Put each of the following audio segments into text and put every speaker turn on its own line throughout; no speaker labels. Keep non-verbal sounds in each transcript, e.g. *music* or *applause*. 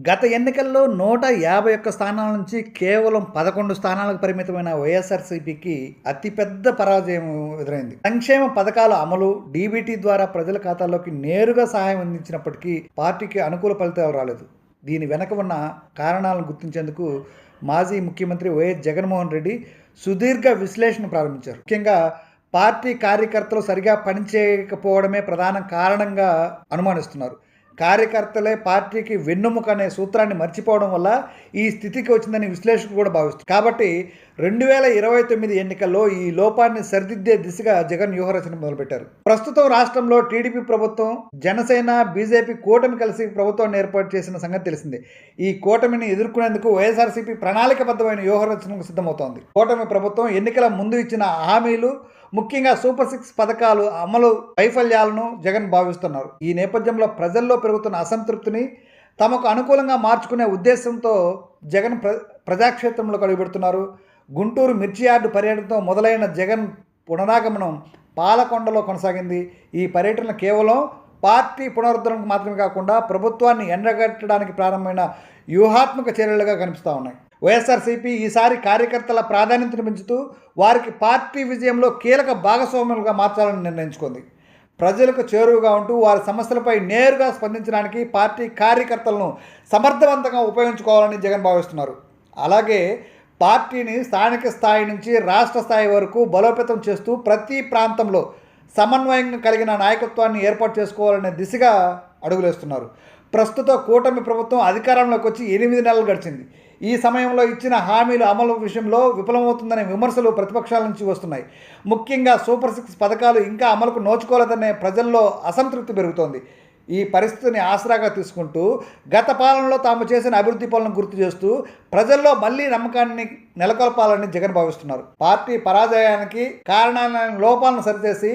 గత ఎన్నికల్లో నూట యాభై ఒక్క స్థానాల నుంచి కేవలం పదకొండు స్థానాలకు పరిమితమైన వైఎస్ఆర్సీపీకి అతిపెద్ద పరాజయం ఎదురైంది. సంక్షేమ పథకాల అమలు డీబీటీ ద్వారా ప్రజల ఖాతాల్లోకి నేరుగా సహాయం అందించినప్పటికీ పార్టీకి అనుకూల ఫలితాలు రాలేదు. దీని వెనక ఉన్న కారణాలను గుర్తించేందుకు మాజీ ముఖ్యమంత్రి వైఎస్ జగన్మోహన్ రెడ్డి సుదీర్ఘ విశ్లేషణ ప్రారంభించారు. ముఖ్యంగా పార్టీ కార్యకర్తలు సరిగా పనిచేయకపోవడమే ప్రధాన కారణంగా అనుమానిస్తున్నారు. కార్యకర్తలే పార్టీకి వెన్నుముక అనే సూత్రాన్ని మర్చిపోవడం వల్ల ఈ స్థితికి వచ్చిందని విశ్లేషకులు కూడా భావిస్తారు కాబట్టి రెండు వేల ఇరవై తొమ్మిది ఎన్నికల్లో ఈ లోపాన్ని సరిదిద్దే దిశగా జగన్ వ్యూహరచన మొదలుపెట్టారు. ప్రస్తుతం రాష్ట్రంలో టీడీపీ ప్రభుత్వం జనసేన బీజేపీ కూటమి కలిసి ప్రభుత్వాన్ని ఏర్పాటు చేసిన సంగతి తెలిసిందే. ఈ కూటమిని ఎదుర్కొనేందుకు వైఎస్ఆర్సీపీ ప్రణాళికబద్ధమైన వ్యూహరచనకు సిద్ధమవుతోంది. కూటమి ప్రభుత్వం ఎన్నికల ముందు ఇచ్చిన హామీలు ముఖ్యంగా సూపర్ సిక్స్ పథకాలు అమలు వైఫల్యాలను జగన్ భావిస్తున్నారు. ఈ నేపథ్యంలో ప్రజల్లో పెరుగుతున్న అసంతృప్తిని తమకు అనుకూలంగా మార్చుకునే ఉద్దేశంతో జగన్ ప్ర ప్రజాక్షేత్రంలో కడుగుపెడుతున్నారు. గుంటూరు మిర్చి యార్డు పర్యటనతో మొదలైన జగన్ పునరాగమనం పాలకొండలో కొనసాగింది. ఈ పర్యటన కేవలం పార్టీ పునరుద్ధరణకు మాత్రమే కాకుండా ప్రభుత్వాన్ని ఎండగట్టడానికి ప్రారంభమైన వ్యూహాత్మక చర్యలుగా కనిపిస్తూ ఉన్నాయి. వైఎస్ఆర్సీపీ ఈసారి కార్యకర్తల ప్రాధాన్యతను పెంచుతూ వారికి పార్టీ విజయంలో కీలక భాగస్వాములుగా మార్చాలని నిర్ణయించుకుంది. ప్రజలకు చేరువుగా ఉంటూ వారి సమస్యలపై నేరుగా స్పందించడానికి పార్టీ కార్యకర్తలను సమర్థవంతంగా ఉపయోగించుకోవాలని జగన్ భావిస్తున్నారు. అలాగే పార్టీని స్థానిక స్థాయి నుంచి రాష్ట్ర స్థాయి వరకు బలోపేతం చేస్తూ ప్రతి ప్రాంతంలో సమన్వయంగా కలిగిన నాయకత్వాన్ని ఏర్పాటు చేసుకోవాలనే దిశగా అడుగులేస్తున్నారు. ప్రస్తుత కూటమి ప్రభుత్వం అధికారంలోకి వచ్చి ఎనిమిది నెలలు గడిచింది. ఈ సమయంలో ఇచ్చిన హామీలు అమలు విషయంలో విఫలమవుతుందనే విమర్శలు ప్రతిపక్షాల నుంచి వస్తున్నాయి. ముఖ్యంగా సూపర్ సిక్స్ పథకాలు ఇంకా అమలుకు నోచుకోలేదనే ప్రజల్లో అసంతృప్తి పెరుగుతోంది. ఈ పరిస్థితిని ఆసరాగా తీసుకుంటూ గత పాలనలో తాము చేసిన అభివృద్ధి పనులను గుర్తు చేస్తూ ప్రజల్లో మళ్ళీ నమ్మకాన్ని నెలకొల్పాలని జగన్ భావిస్తున్నారు. పార్టీ పరాజయానికి కారణాలైన లోపాలను సరిచేసి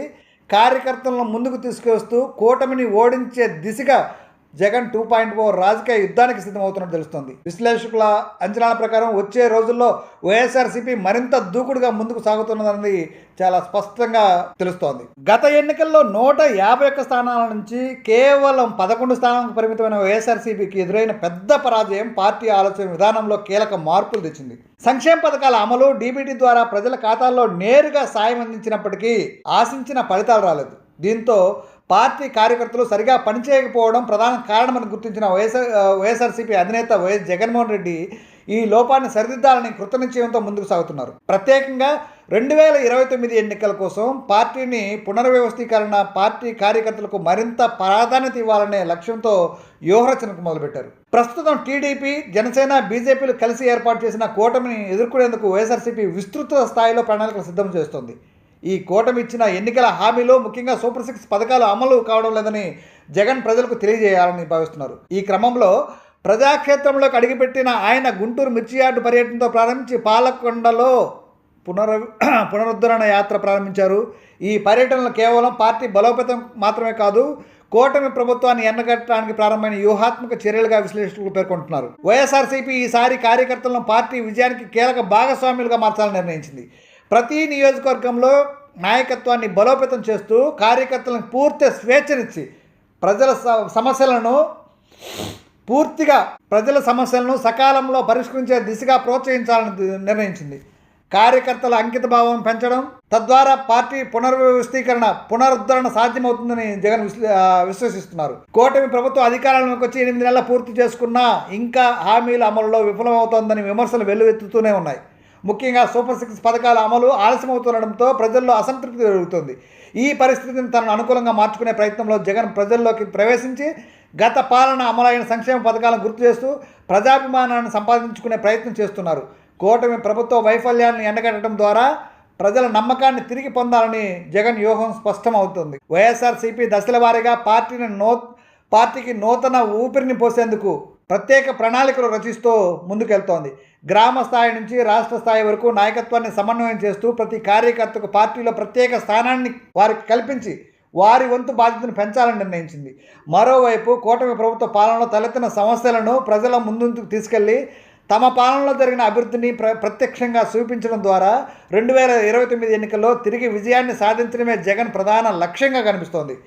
కార్యకర్తలను ముందుకు తీసుకువస్తూ కూటమిని ఓడించే దిశగా జగన్ టూ పాయింట్ ఫోర్ రాజకీయ యుద్ధానికి సిద్ధమవుతున్నట్టు తెలుస్తోంది. విశ్లేషకుల అంచనాల ప్రకారం వచ్చే రోజుల్లో వైఎస్ఆర్సీపీ మరింత దూకుడుగా ముందుకు సాగుతున్నదన్నది చాలా స్పష్టంగా తెలుస్తోంది. గత ఎన్నికల్లో నూట యాభై ఒక్క స్థానాల నుంచి కేవలం పదకొండు స్థానాలకు పరిమితమైన వైఎస్ఆర్సీపీకి ఎదురైన పెద్ద పరాజయం పార్టీ ఆలోచన విధానంలో కీలక మార్పులు తెచ్చింది. సంక్షేమ పథకాల అమలు డీబీటీ ద్వారా ప్రజల ఖాతాల్లో నేరుగా సాయం అందించినప్పటికీ ఆశించిన ఫలితాలు రాలేదు. దీంతో పార్టీ కార్యకర్తలు సరిగా పనిచేయకపోవడం ప్రధాన కారణమని గుర్తించిన వైఎస్ఆర్ వైఎస్ఆర్సీపీ అధినేత వైఎస్ జగన్మోహన్ రెడ్డి ఈ లోపాన్ని సరిదిద్దాలని కృతనిశ్చయంతో ముందుకు సాగుతున్నారు. ప్రత్యేకంగా రెండు వేల ఇరవై తొమ్మిది ఎన్నికల కోసం పార్టీని పునర్వ్యవస్థీకరణ పార్టీ కార్యకర్తలకు మరింత ప్రాధాన్యత ఇవ్వాలనే లక్ష్యంతో వ్యూహరచనకు మొదలుపెట్టారు. ప్రస్తుతం టీడీపీ జనసేన బీజేపీలు కలిసి ఏర్పాటు చేసిన కూటమిని ఎదుర్కొనేందుకు వైఎస్ఆర్సీపీ విస్తృత స్థాయిలో ప్రణాళికలు సిద్ధం చేస్తోంది. ఈ కూటమి ఇచ్చిన ఎన్నికల హామీలో ముఖ్యంగా సూపర్ సిక్స్ పథకాలు అమలు కావడం లేదని జగన్ ప్రజలకు తెలియజేయాలని భావిస్తున్నారు. ఈ క్రమంలో ప్రజాక్షేత్రంలోకి అడుగుపెట్టిన ఆయన గుంటూరు మిర్చి యార్డు పర్యటనతో ప్రారంభించి పాలకొండలో పునర *clears throat* పునరుద్ధరణ యాత్ర ప్రారంభించారు. ఈ పర్యటనలు కేవలం పార్టీ బలోపేతం మాత్రమే కాదు కూటమి ప్రభుత్వాన్ని ఎన్నగట్టడానికి ప్రారంభమైన వ్యూహాత్మక చర్యలుగా విశ్లేషకులు పేర్కొంటున్నారు. వైఎస్ఆర్సీపీ ఈసారి కార్యకర్తలను పార్టీ విజయానికి కీలక భాగస్వాములుగా మార్చాలని నిర్ణయించింది. ప్రతి నియోజకవర్గంలో నాయకత్వాన్ని బలోపేతం చేస్తూ కార్యకర్తలను పూర్తి స్వేచ్ఛనిచ్చి ప్రజల స- సమస్యలను పూర్తిగా ప్రజల సమస్యలను సకాలంలో పరిష్కరించే దిశగా ప్రోత్సహించాలని నిర్ణయించింది. కార్యకర్తల అంకిత భావం పెంచడం తద్వారా పార్టీ పునర్వ్యవస్థీకరణ పునరుద్ధరణ సాధ్యమవుతుందని జగన్ విశ్వసిస్తున్నారు కూటమి ప్రభుత్వం అధికారంలోకి వచ్చి ఎనిమిది నెలలు పూర్తి చేసుకున్నా ఇంకా హామీల అమలులో విఫలమవుతోందని విమర్శలు వెల్లువెత్తుతూనే ఉన్నాయి. ముఖ్యంగా సూపర్ సిక్స్ పథకాల అమలు ఆలస్యమవుతుండడంతో ప్రజల్లో అసంతృప్తి పెరుగుతుంది. ఈ పరిస్థితిని తనను అనుకూలంగా మార్చుకునే ప్రయత్నంలో జగన్ ప్రజల్లోకి ప్రవేశించి గత పాలన అమలైన సంక్షేమ పథకాలను గుర్తు చేస్తూ ప్రజాభిమానాన్ని సంపాదించుకునే ప్రయత్నం చేస్తున్నారు. కూటమి ప్రభుత్వ వైఫల్యాన్ని ఎండగట్టడం ద్వారా ప్రజల నమ్మకాన్ని తిరిగి పొందాలని జగన్ వ్యూహం స్పష్టమవుతుంది. వైఎస్ఆర్సీపీ దశల వారీగా పార్టీని నో పార్టీకి నూతన ఊపిరిని పోసేందుకు ప్రత్యేక ప్రణాళికలు రచిస్తూ ముందుకెళ్తోంది. గ్రామ స్థాయి నుంచి రాష్ట్ర స్థాయి వరకు నాయకత్వాన్ని సమన్వయం చేస్తూ ప్రతి కార్యకర్తకు పార్టీలో ప్రత్యేక స్థానాన్ని వారికి కల్పించి వారి వంతు బాధ్యతను పెంచాలని నిర్ణయించింది. మరోవైపు కూటమి ప్రభుత్వ పాలనలో తలెత్తిన సమస్యలను ప్రజల ముందుకు తీసుకెళ్ళి తమ పాలనలో జరిగిన అభివృద్ధిని ప్ర ప్రత్యక్షంగా చూపించడం ద్వారా రెండు వేల ఇరవై తొమ్మిది ఎన్నికల్లో తిరిగి విజయాన్ని సాధించడమే జగన్ ప్రధాన లక్ష్యంగా కనిపిస్తోంది.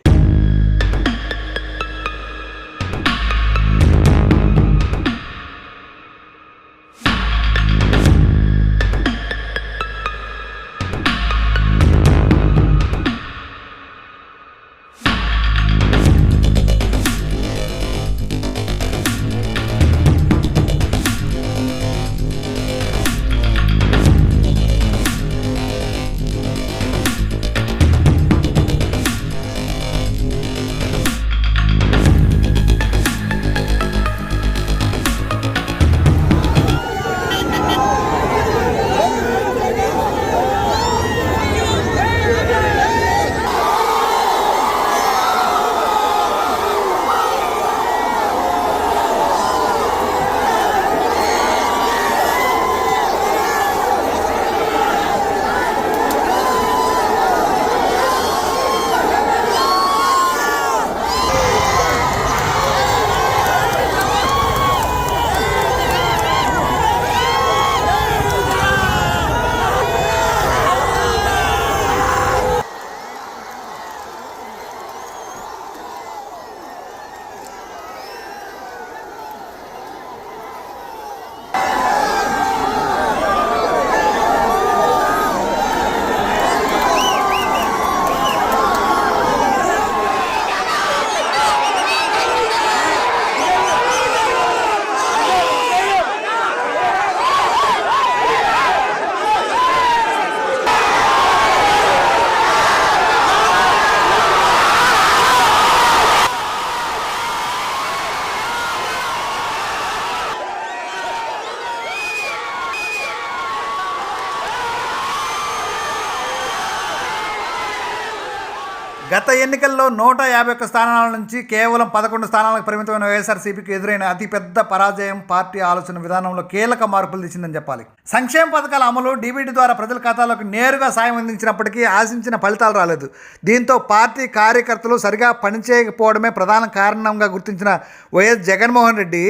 గత ఎన్నికల్లో నూట యాభై ఒక్క స్థానాల నుంచి కేవలం పదకొండు స్థానాలకు పరిమితమైన వైఎస్ఆర్సీపీకి ఎదురైన అతిపెద్ద పరాజయం పార్టీ ఆలోచన విధానంలో కీలక మార్పులు తెచ్చిందని చెప్పాలి. సంక్షేమ పథకాల అమలు డీబీటీ ద్వారా ప్రజల ఖాతాలకు నేరుగా సాయం అందించినప్పటికీ ఆశించిన ఫలితాలు రాలేదు. దీంతో పార్టీ కార్యకర్తలు సరిగా పనిచేయకపోవడమే ప్రధాన కారణంగా గుర్తించిన వైఎస్ జగన్మోహన్ రెడ్డి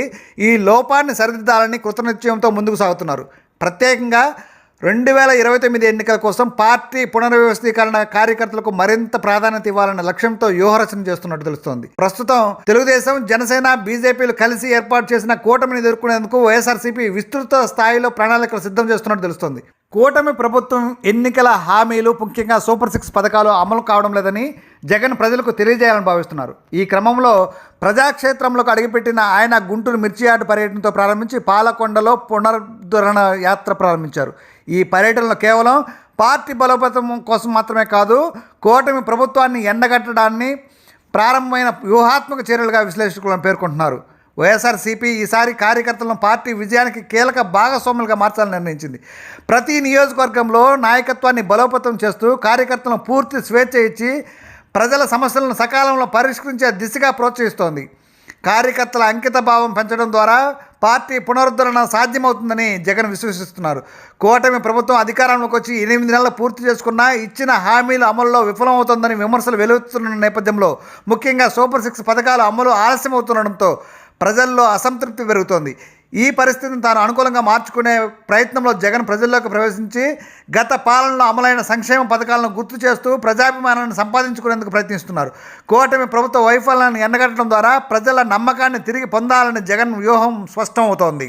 ఈ లోపాన్ని సరిదిద్దాలని కృతనిశ్చయంతో ముందుకు సాగుతున్నారు. ప్రత్యేకంగా రెండు వేల ఇరవై తొమ్మిది ఎన్నికల కోసం పార్టీ పునర్వ్యవస్థీకరణ కార్యకర్తలకు మరింత ప్రాధాన్యత ఇవ్వాలన్న లక్ష్యంతో వ్యూహరచన చేస్తున్నట్టు తెలుస్తోంది. ప్రస్తుతం తెలుగుదేశం జనసేన బీజేపీలు కలిసి ఏర్పాటు చేసిన కూటమిని ఎదుర్కొనేందుకు వైఎస్ఆర్సీపీ విస్తృత స్థాయిలో ప్రణాళికలు సిద్ధం చేస్తున్నట్టు తెలుస్తోంది. కూటమి ప్రభుత్వం ఎన్నికల హామీలు ముఖ్యంగా సూపర్ సిక్స్ పథకాలు అమలు కావడం లేదని జగన్ ప్రజలకు తెలియజేయాలని భావిస్తున్నారు. ఈ క్రమంలో ప్రజాక్షేత్రంలోకి అడుగుపెట్టిన ఆయన గుంటూరు మిర్చియార్డు పర్యటనతో ప్రారంభించి పాలకొండలో పునరుద్ధరణ యాత్ర ప్రారంభించారు. ఈ పర్యటనలో కేవలం పార్టీ బలోపేతం కోసం మాత్రమే కాదు కూటమి ప్రభుత్వాన్ని ఎండగట్టడాన్ని ప్రారంభమైన వ్యూహాత్మక చర్యలుగా విశ్లేషకులను పేర్కొంటున్నారు. వైఎస్ఆర్సీపీ ఈసారి కార్యకర్తలను పార్టీ విజయానికి కీలక భాగస్వాములుగా మార్చాలని నిర్ణయించింది. ప్రతి నియోజకవర్గంలో నాయకత్వాన్ని బలోపేతం చేస్తూ కార్యకర్తలను పూర్తి స్వేచ్ఛ ఇచ్చి ప్రజల సమస్యలను సకాలంలో పరిష్కరించే దిశగా ప్రోత్సహిస్తోంది. కార్యకర్తల అంకిత భావం పెంచడం ద్వారా పార్టీ పునరుద్ధరణ సాధ్యమవుతుందని జగన్ విశ్వసిస్తున్నారు. కూటమి ప్రభుత్వం అధికారంలోకి వచ్చి ఎనిమిది నెలలు పూర్తి చేసుకున్నా ఇచ్చిన హామీల అమలులో విఫలమవుతోందని విమర్శలు వెలువెత్తుతున్న నేపథ్యంలో ముఖ్యంగా సూపర్ సిక్స్ పథకాల అమలు ఆలస్యమవుతుండటంతో ప్రజల్లో అసంతృప్తి పెరుగుతోంది. ఈ పరిస్థితిని తాను అనుకూలంగా మార్చుకునే ప్రయత్నంలో జగన్ ప్రజల్లోకి ప్రవేశించి గత పాలనలో అమలైన సంక్షేమ పథకాలను గుర్తు చేస్తూ ప్రజాభిమానాన్ని సంపాదించుకునేందుకు ప్రయత్నిస్తున్నారు. కూటమి ప్రభుత్వ వైఫల్యాన్ని ఎండగట్టడం ద్వారా ప్రజల నమ్మకాన్ని తిరిగి పొందాలని జగన్ వ్యూహం స్పష్టమవుతోంది.